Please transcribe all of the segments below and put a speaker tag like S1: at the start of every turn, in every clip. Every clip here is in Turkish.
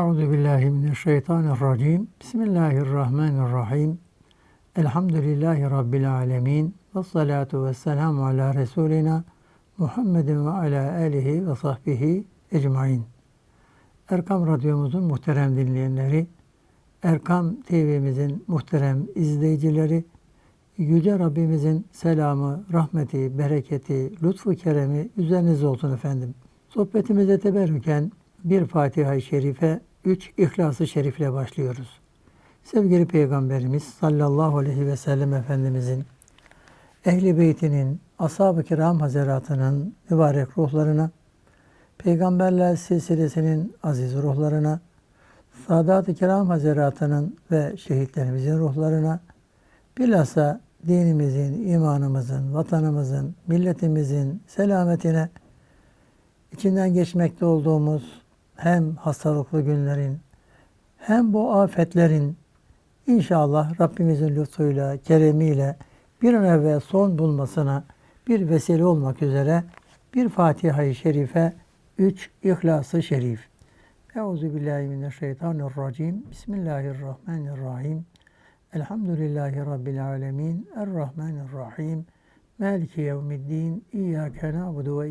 S1: Euzu billahi mineşşeytanirracim. Bismillahirrahmanirrahim. Elhamdülillahi rabbil alamin. Ves salatu vesselamu ala resulina Muhammedin ve ala alihi ve sahbihi ecmaîn. Erkam Radyomuzun muhterem dinleyenleri, Erkam TV'mizin muhterem izleyicileri, Yüce Rabbimizin selamı, rahmeti, bereketi, lütfu, keremi üzerinize olsun efendim. Sohbetimize teberrüken bir Fatiha-i Şerife, üç İhlas-ı Şerifle başlıyoruz. Sevgili Peygamberimiz sallallahu aleyhi ve sellem Efendimizin, Ehli Beytinin, Ashab-ı Kiram Hazeratının mübarek ruhlarına, Peygamberler silsilesinin aziz ruhlarına, Sadat-ı Kiram Hazeratının ve şehitlerimizin ruhlarına, bilhassa dinimizin, imanımızın, vatanımızın, milletimizin selametine, içinden geçmekte olduğumuz hem hastalıklı günlerin hem bu afetlerin inşallah Rabbimizin lütfuyla, keremiyle bir an evvel son bulmasına bir vesile olmak üzere bir Fatiha-i Şerife, üç İhlas-ı Şerif. Euzu billahi mineşşeytanirracim. Bismillahirrahmanirrahim. Elhamdülillahi Rabbil alemin. Errahmanirrahim. Maliki yevmiddin. İyyâke na'budu ve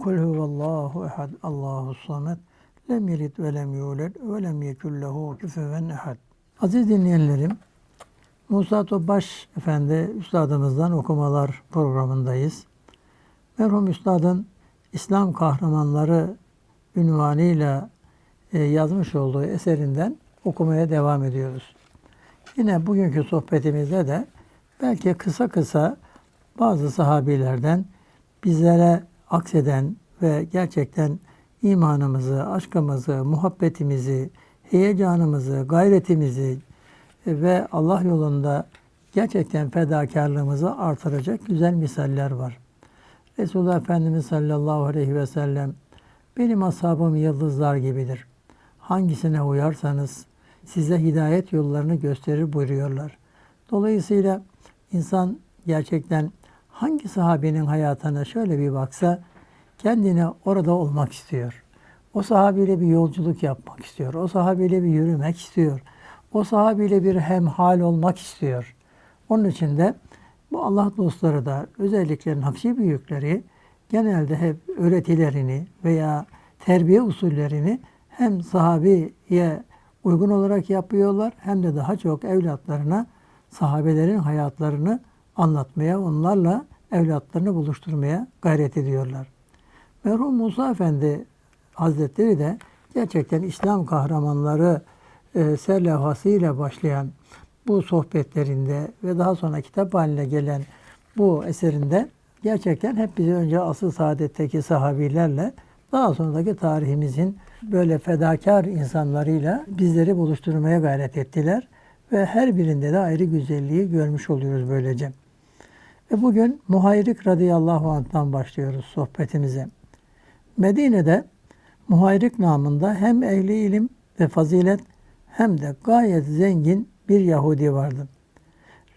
S1: Kul huvallahu ehad. Allahu samet. Lem yelid ve lem yulad ve lem yekun lehu küfüven ehad. Aziz dinleyenlerim, Musa Topbaş Efendi Üstadımızdan okumalar programındayız. Merhum Üstad'ın İslam Kahramanları ünvanıyla e, yazmış olduğu eserinden okumaya devam ediyoruz. Yine bugünkü sohbetimizde de belki kısa kısa bazı sahabilerden bizlere akseden ve gerçekten imanımızı, aşkımızı, muhabbetimizi, heyecanımızı, gayretimizi ve Allah yolunda gerçekten fedakarlığımızı artıracak güzel misaller var. Resulullah Efendimiz sallallahu aleyhi ve sellem benim ashabım yıldızlar gibidir. Hangisine uyarsanız size hidayet yollarını gösterir buyuruyorlar. Dolayısıyla insan gerçekten hangi sahabenin hayatına şöyle bir baksa kendine orada olmak istiyor. O sahabeyle bir yolculuk yapmak istiyor. O sahabeyle bir yürümek istiyor. O sahabeyle bir hemhal olmak istiyor. Onun için de bu Allah dostları da özellikle Nakşi büyükleri genelde hep öğretilerini veya terbiye usullerini hem sahabeye uygun olarak yapıyorlar hem de daha çok evlatlarına sahabelerin hayatlarını anlatmaya, onlarla evlatlarını buluşturmaya gayret ediyorlar. Merhum Musa Efendi Hazretleri de gerçekten İslam kahramanları e, serlevhasıyla başlayan bu sohbetlerinde ve daha sonra kitap haline gelen bu eserinde gerçekten hep bizi önce asıl saadetteki sahabilerle daha sonraki tarihimizin böyle fedakar insanlarıyla bizleri buluşturmaya gayret ettiler ve her birinde de ayrı güzelliği görmüş oluyoruz böylece. Ve bugün Muhayrik radıyallahu anh'tan başlıyoruz sohbetimize. Medine'de Muhayrik namında hem ehli ilim ve fazilet hem de gayet zengin bir Yahudi vardı.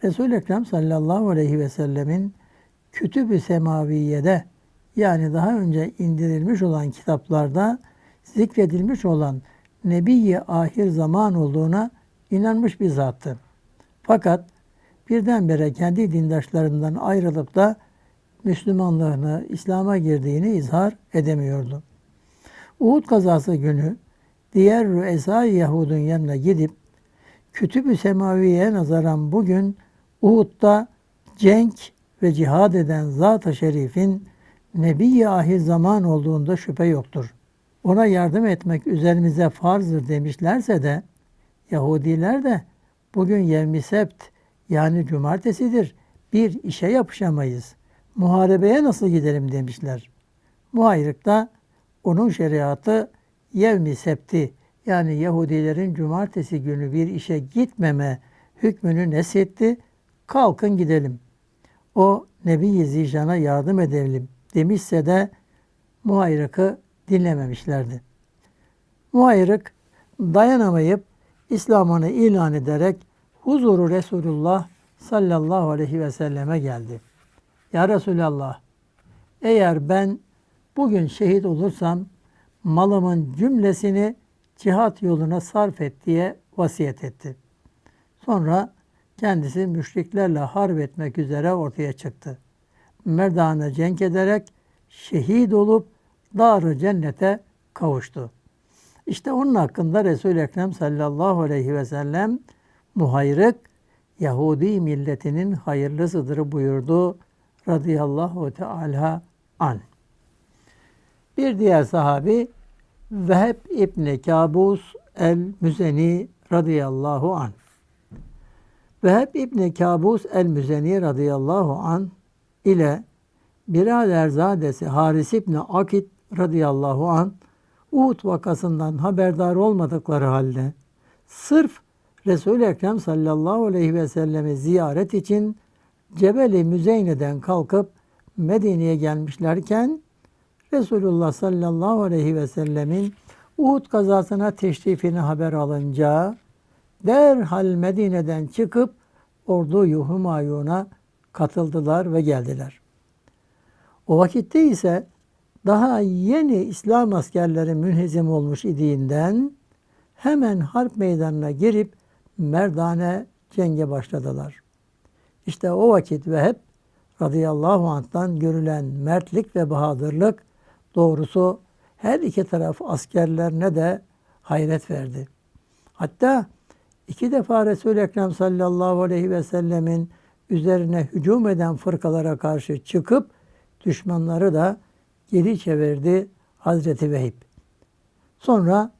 S1: Resul-i Ekrem sallallahu aleyhi ve sellemin Kütüb-ü Semaviye'de yani daha önce indirilmiş olan kitaplarda zikredilmiş olan Nebi-i ahir zaman olduğuna inanmış bir zattı. Fakat birdenbire kendi dindaşlarından ayrılıp da Müslümanlığını, İslam'a girdiğini izhar edemiyordu. Uhud kazası günü diğer rüesa Yahud'un yanına gidip Kütüb-ü Semaviye nazaran bugün Uhud'da cenk ve cihad eden Zat-ı Şerif'in Nebi-i ahir zaman olduğunda şüphe yoktur. Ona yardım etmek üzerimize farzdır demişlerse de Yahudiler de bugün yevmi sebt yani cumartesidir bir işe yapışamayız. Muharebeye nasıl gidelim demişler. Muhayrıkta onun şeriatı yevmi septi yani Yahudilerin cumartesi günü bir işe gitmeme hükmünü nesetti. Kalkın gidelim. O Nebi Zişan'a yardım edelim demişse de Muhayrık'ı dinlememişlerdi. Muhayrık dayanamayıp İslam'ını ilan ederek huzuru Resulullah sallallahu aleyhi ve selleme geldi. Ya Resulallah eğer ben bugün şehit olursam malımın cümlesini cihat yoluna sarf et diye vasiyet etti. Sonra kendisi müşriklerle harp etmek üzere ortaya çıktı. Merdana cenk ederek şehit olup dar cennete kavuştu. İşte onun hakkında Resul-i Ekrem sallallahu aleyhi ve sellem muhayrık Yahudi milletinin hayırlısıdır buyurdu radıyallahu teala an. Bir diğer sahabi Veheb İbni Kabus el-Müzeni radıyallahu an. Veheb İbni Kabus el-Müzeni radıyallahu an ile biraderzadesi Haris İbni Akit radıyallahu an Uhud vakasından haberdar olmadıkları halde sırf Resul-i Ekrem sallallahu aleyhi ve sellemi ziyaret için Cebeli Müzeyne'den kalkıp Medine'ye gelmişlerken Resulullah sallallahu aleyhi ve sellemin Uhud kazasına teşrifini haber alınca derhal Medine'den çıkıp ordu Humayun'a katıldılar ve geldiler. O vakitte ise daha yeni İslam askerleri münhezim olmuş idiğinden hemen harp meydanına girip merdane cenge başladılar. İşte o vakit ve hep radıyallahu anh'tan görülen mertlik ve bahadırlık doğrusu her iki taraf askerlerine de hayret verdi. Hatta iki defa Resul-i Ekrem sallallahu aleyhi ve sellemin üzerine hücum eden fırkalara karşı çıkıp düşmanları da geri çevirdi Hazreti Vehib. Sonra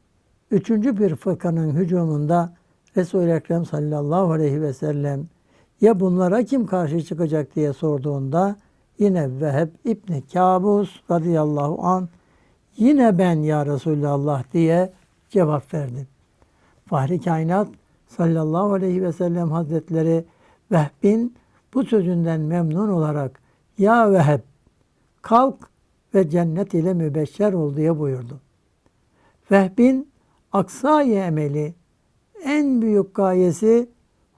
S1: üçüncü bir fırkanın hücumunda Resul-i Ekrem sallallahu aleyhi ve sellem ya bunlara kim karşı çıkacak diye sorduğunda yine Veheb İbni Kabus radıyallahu an yine ben ya Resulallah diye cevap verdi. Fahri kainat sallallahu aleyhi ve sellem hazretleri Vehb'in bu sözünden memnun olarak ya Veheb kalk ve cennet ile mübeşşer ol diye buyurdu. Vehbin aksayı emeli en büyük gayesi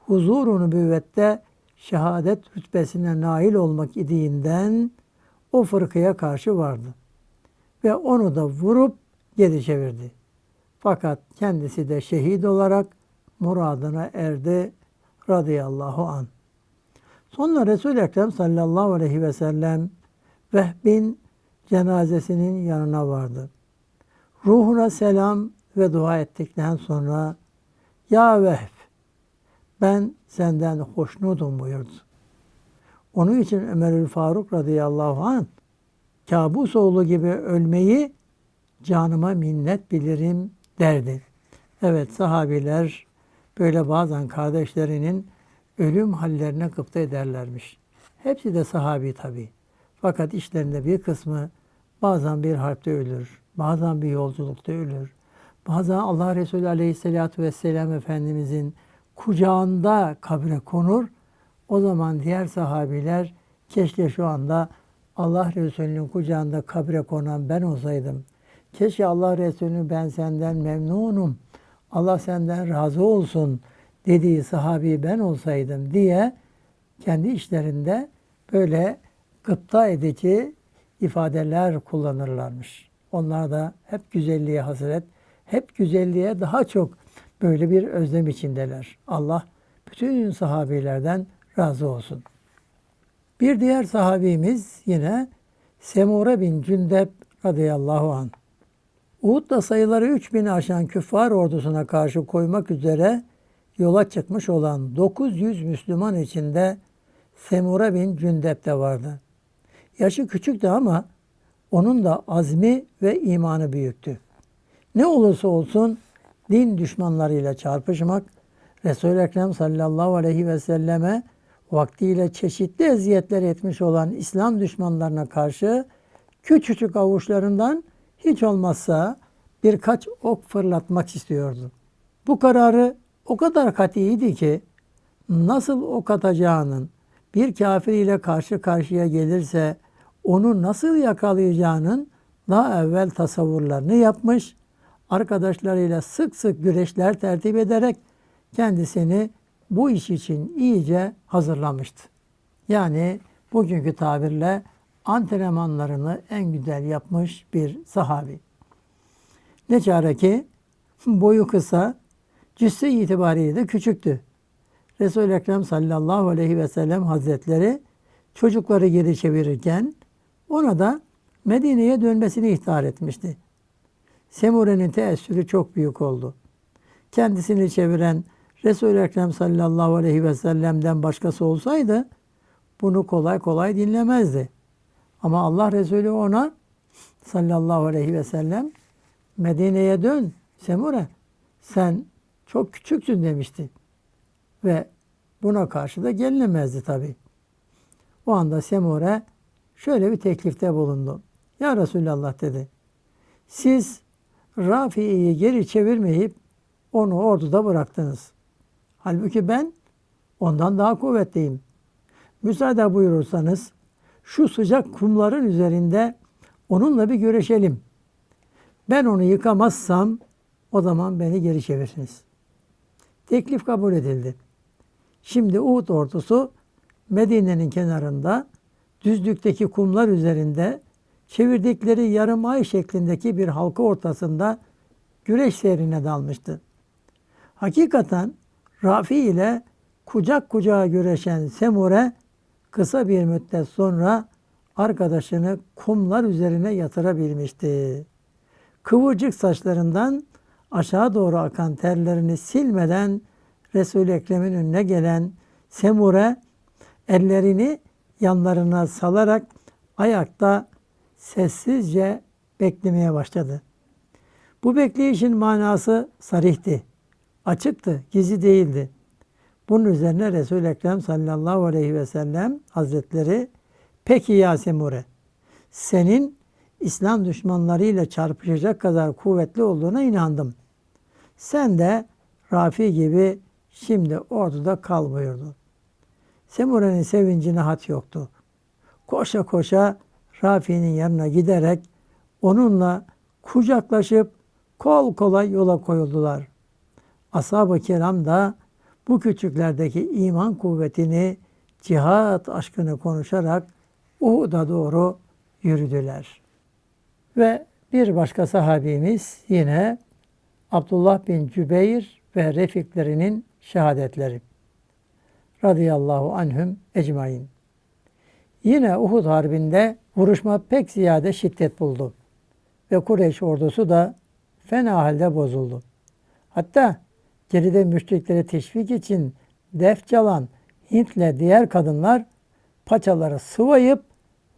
S1: huzur-u nübüvvette şehadet rütbesine nail olmak idiğinden o fırkaya karşı vardı. Ve onu da vurup geri çevirdi. Fakat kendisi de şehit olarak muradına erdi radıyallahu an. Sonra Resul-i Ekrem sallallahu aleyhi ve sellem Vehbin cenazesinin yanına vardı. Ruhuna selam ve dua ettikten sonra Ya Vehb ben senden hoşnutum buyurdu. Onun için Ömerül Faruk radıyallahu anh kabus oğlu gibi ölmeyi canıma minnet bilirim derdi. Evet sahabiler böyle bazen kardeşlerinin ölüm hallerine gıpta ederlermiş. Hepsi de sahabi tabi. Fakat işlerinde bir kısmı bazen bir harpte ölür, bazen bir yolculukta ölür. Bazen Allah Resulü Aleyhisselatü Vesselam Efendimizin kucağında kabre konur. O zaman diğer sahabiler keşke şu anda Allah Resulü'nün kucağında kabre konan ben olsaydım. Keşke Allah Resulü ben senden memnunum. Allah senden razı olsun dediği sahabi ben olsaydım diye kendi işlerinde böyle gıpta edici ifadeler kullanırlarmış. Onlar da hep güzelliğe hasret, hep güzelliğe daha çok böyle bir özlem içindeler. Allah bütün sahabilerden razı olsun. Bir diğer sahabimiz yine Semure bin Cündep radıyallahu anh. Uhud'da sayıları 3000'i aşan küffar ordusuna karşı koymak üzere yola çıkmış olan 900 Müslüman içinde Semure bin Cündep de vardı. Yaşı küçüktü ama onun da azmi ve imanı büyüktü. Ne olursa olsun din düşmanlarıyla çarpışmak, Resul-i Ekrem sallallahu aleyhi ve selleme vaktiyle çeşitli eziyetler etmiş olan İslam düşmanlarına karşı küçücük avuçlarından hiç olmazsa birkaç ok fırlatmak istiyordu. Bu kararı o kadar katiydi ki nasıl ok atacağının bir kafir ile karşı karşıya gelirse onu nasıl yakalayacağının daha evvel tasavvurlarını yapmış, arkadaşlarıyla sık sık güreşler tertip ederek kendisini bu iş için iyice hazırlamıştı. Yani bugünkü tabirle antrenmanlarını en güzel yapmış bir sahabi. Ne çare ki boyu kısa, cüsse itibariyle de küçüktü. Resul-i Ekrem sallallahu aleyhi ve sellem hazretleri çocukları geri çevirirken ona da Medine'ye dönmesini ihtar etmişti. Semure'nin teessürü çok büyük oldu. Kendisini çeviren Resul-i Ekrem sallallahu aleyhi ve sellem'den başkası olsaydı bunu kolay kolay dinlemezdi. Ama Allah Resulü ona sallallahu aleyhi ve sellem Medine'ye dön Semure sen çok küçüksün demişti. Ve buna karşı da gelinemezdi tabi. O anda Semure şöyle bir teklifte bulundu. Ya Resulallah dedi. Siz Rafi'yi geri çevirmeyip onu orduda bıraktınız. Halbuki ben ondan daha kuvvetliyim. Müsaade buyurursanız şu sıcak kumların üzerinde onunla bir görüşelim. Ben onu yıkamazsam o zaman beni geri çevirsiniz. Teklif kabul edildi. Şimdi Uhud ordusu Medine'nin kenarında düzlükteki kumlar üzerinde çevirdikleri yarım ay şeklindeki bir halka ortasında güreş seyrine dalmıştı. Hakikaten Rafi ile kucak kucağa güreşen Semure kısa bir müddet sonra arkadaşını kumlar üzerine yatırabilmişti. Kıvırcık saçlarından aşağı doğru akan terlerini silmeden Resul-i Ekrem'in önüne gelen Semure ellerini yanlarına salarak ayakta sessizce beklemeye başladı. Bu bekleyişin manası sarihti. Açıktı, gizli değildi. Bunun üzerine Resul-i Ekrem sallallahu aleyhi ve sellem hazretleri peki ya Semure senin İslam düşmanlarıyla çarpışacak kadar kuvvetli olduğuna inandım. Sen de Rafi gibi şimdi orduda kal buyurdu. Semure'nin sevincine hat yoktu. Koşa koşa Rafi'nin yanına giderek onunla kucaklaşıp kol kola yola koyuldular. Ashab-ı kiram da bu küçüklerdeki iman kuvvetini, cihat aşkını konuşarak Uhud'a doğru yürüdüler. Ve bir başka sahabimiz yine Abdullah bin Cübeyr ve refiklerinin şehadetleri. Radıyallahu anhüm ecmain. Yine Uhud Harbi'nde vuruşma pek ziyade şiddet buldu. Ve Kureyş ordusu da fena halde bozuldu. Hatta geride müşrikleri teşvik için def çalan Hint'le diğer kadınlar paçaları sıvayıp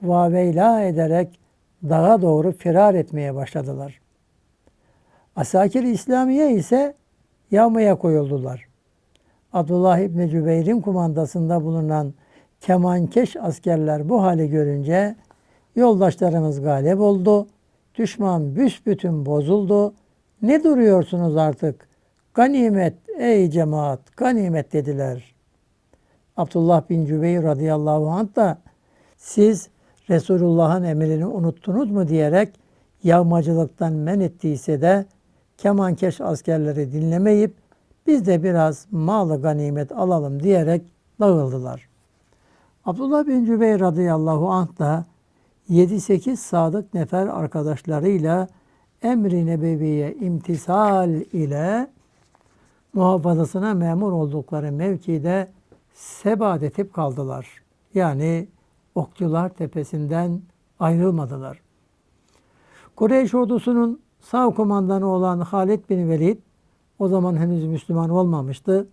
S1: vaveyla ederek dağa doğru firar etmeye başladılar. Asakir İslamiye ise yağmaya koyuldular. Abdullah İbni Cübeyr'in kumandasında bulunan kemankeş askerler bu hali görünce yoldaşlarımız galip oldu. Düşman büsbütün bozuldu. Ne duruyorsunuz artık? Ganimet ey cemaat, ganimet dediler. Abdullah bin Cübeyr radıyallahu anh da siz Resulullah'ın emrini unuttunuz mu diyerek yağmacılıktan men ettiyse de kemankeş askerleri dinlemeyip biz de biraz malı ganimet alalım diyerek dağıldılar. Abdullah bin Cübeyr radıyallahu anh da 7-8 sadık nefer arkadaşlarıyla emri nebeviye imtisal ile muhafazasına memur oldukları mevkide sebat edip kaldılar. Yani Okçular Tepesi'nden ayrılmadılar. Kureyş ordusunun sağ komandanı olan Halid bin Velid o zaman henüz Müslüman olmamıştı.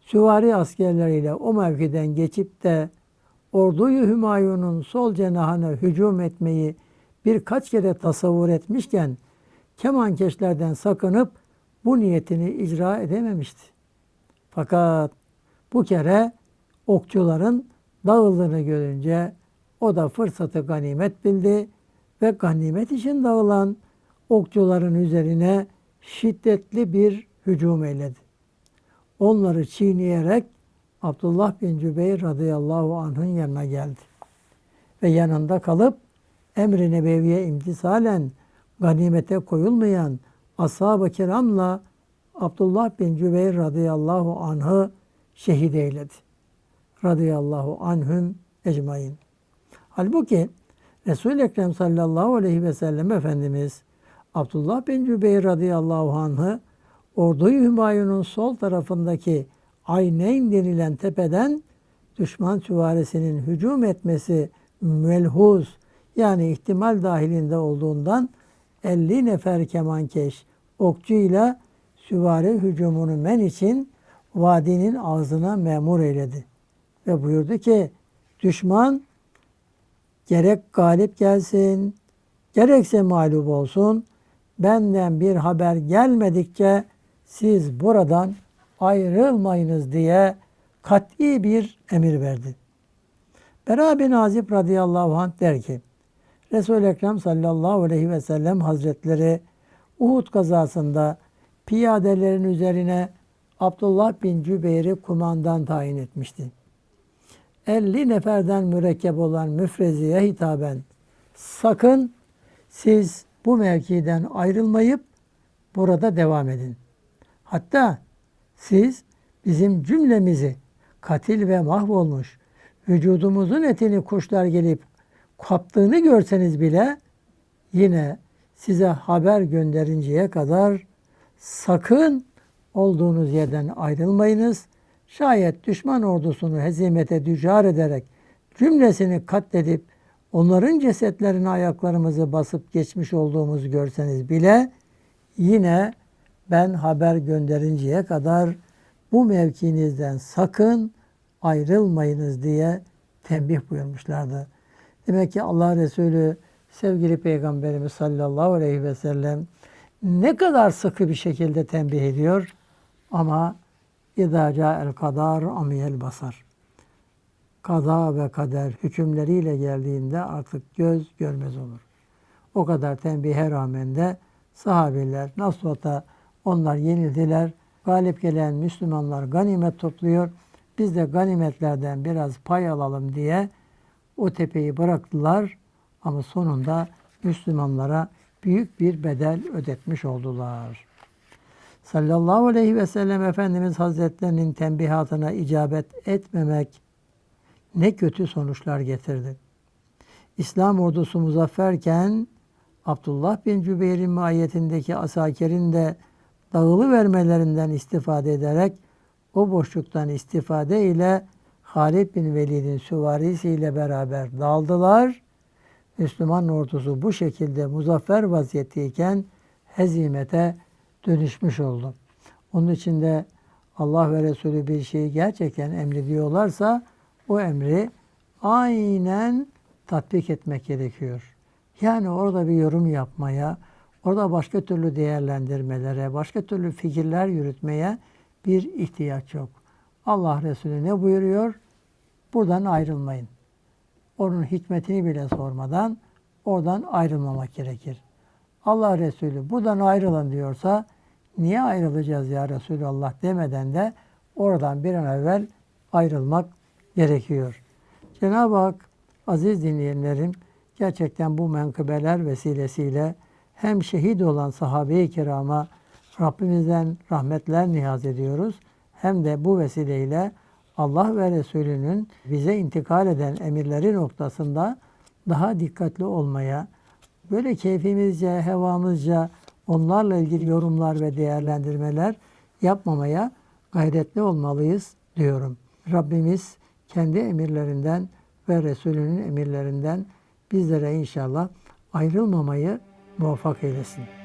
S1: Süvari askerleriyle o mevkiden geçip de orduyu Hümayun'un sol cenahına hücum etmeyi birkaç kere tasavvur etmişken kemankeşlerden sakınıp bu niyetini icra edememişti. Fakat bu kere okçuların dağıldığını görünce o da fırsatı ganimet bildi ve ganimet için dağılan okçuların üzerine şiddetli bir hücum eyledi. Onları çiğneyerek Abdullah bin Cübeyr radıyallahu anh'ın yanına geldi. Ve yanında kalıp emri nebeviye imtisalen ganimete koyulmayan ashab-ı kiramla Abdullah bin Cübeyr radıyallahu anh'ı şehit eyledi. Radıyallahu anhüm ecmain. Halbuki Resul-i Ekrem sallallahu aleyhi ve sellem Efendimiz Abdullah bin Cübeyr radıyallahu anh'ı orduyu Hümayun'un sol tarafındaki Ayneyn denilen tepeden düşman süvarisinin hücum etmesi melhuz yani ihtimal dahilinde olduğundan 50 nefer kemankeş okçuyla süvari hücumunu men için vadinin ağzına memur eyledi. Ve buyurdu ki düşman gerek galip gelsin, gerekse mağlup olsun, benden bir haber gelmedikçe siz buradan ayrılmayınız diye kat'i bir emir verdi. Bera bin Azib radıyallahu anh der ki, Resul-i Ekrem sallallahu aleyhi ve sellem hazretleri Uhud kazasında piyadelerin üzerine Abdullah bin Cübeyr'i kumandan tayin etmişti. 50 neferden mürekkep olan müfreziye hitaben sakın siz bu mevkiden ayrılmayıp burada devam edin. Hatta siz bizim cümlemizi katil ve mahvolmuş, vücudumuzun etini kuşlar gelip kaptığını görseniz bile yine size haber gönderinceye kadar sakın olduğunuz yerden ayrılmayınız. Şayet düşman ordusunu hezimete dücar ederek cümlesini katledip onların cesetlerine ayaklarımızı basıp geçmiş olduğumuzu görseniz bile yine ben haber gönderinceye kadar bu mevkinizden sakın ayrılmayınız diye tembih buyurmuşlardı. Demek ki Allah Resulü sevgili Peygamberimiz sallallahu aleyhi ve sellem ne kadar sıkı bir şekilde tembih ediyor ama İdâ el kadar amiyel basar. Kaza ve kader hükümleriyle geldiğinde artık göz görmez olur. O kadar tembihe rağmen de sahabeler nasıl olsa onlar yenildiler. Galip gelen Müslümanlar ganimet topluyor. Biz de ganimetlerden biraz pay alalım diye o tepeyi bıraktılar. Ama sonunda Müslümanlara büyük bir bedel ödetmiş oldular. Sallallahu aleyhi ve sellem Efendimiz Hazretlerinin tembihatına icabet etmemek ne kötü sonuçlar getirdi. İslam ordusu muzafferken Abdullah bin Cübeyr'in maiyetindeki asakerin de dağılı vermelerinden istifade ederek o boşluktan istifade ile Halid bin Velid'in süvarisiyle beraber daldılar. Müslüman ordusu bu şekilde muzaffer vaziyetteyken hezimete dönüşmüş oldu. Onun için de Allah ve Resulü bir şeyi gerçekten emrediyorlarsa o emri aynen tatbik etmek gerekiyor. Yani orada bir yorum yapmaya, orada başka türlü değerlendirmelere, başka türlü fikirler yürütmeye bir ihtiyaç yok. Allah Resulü ne buyuruyor? Buradan ayrılmayın. Onun hikmetini bile sormadan oradan ayrılmamak gerekir. Allah Resulü buradan ayrılın diyorsa niye ayrılacağız ya Resulallah demeden de oradan bir an evvel ayrılmak gerekiyor. Cenab-ı Hak aziz dinleyenlerim gerçekten bu menkıbeler vesilesiyle hem şehit olan sahabe-i kirama Rabbimizden rahmetler niyaz ediyoruz. Hem de bu vesileyle Allah ve Resulünün bize intikal eden emirleri noktasında daha dikkatli olmaya, böyle keyfimizce, hevamızca onlarla ilgili yorumlar ve değerlendirmeler yapmamaya gayretli olmalıyız diyorum. Rabbimiz kendi emirlerinden ve Resulünün emirlerinden bizlere inşallah ayrılmamayı muvaffak eylesin.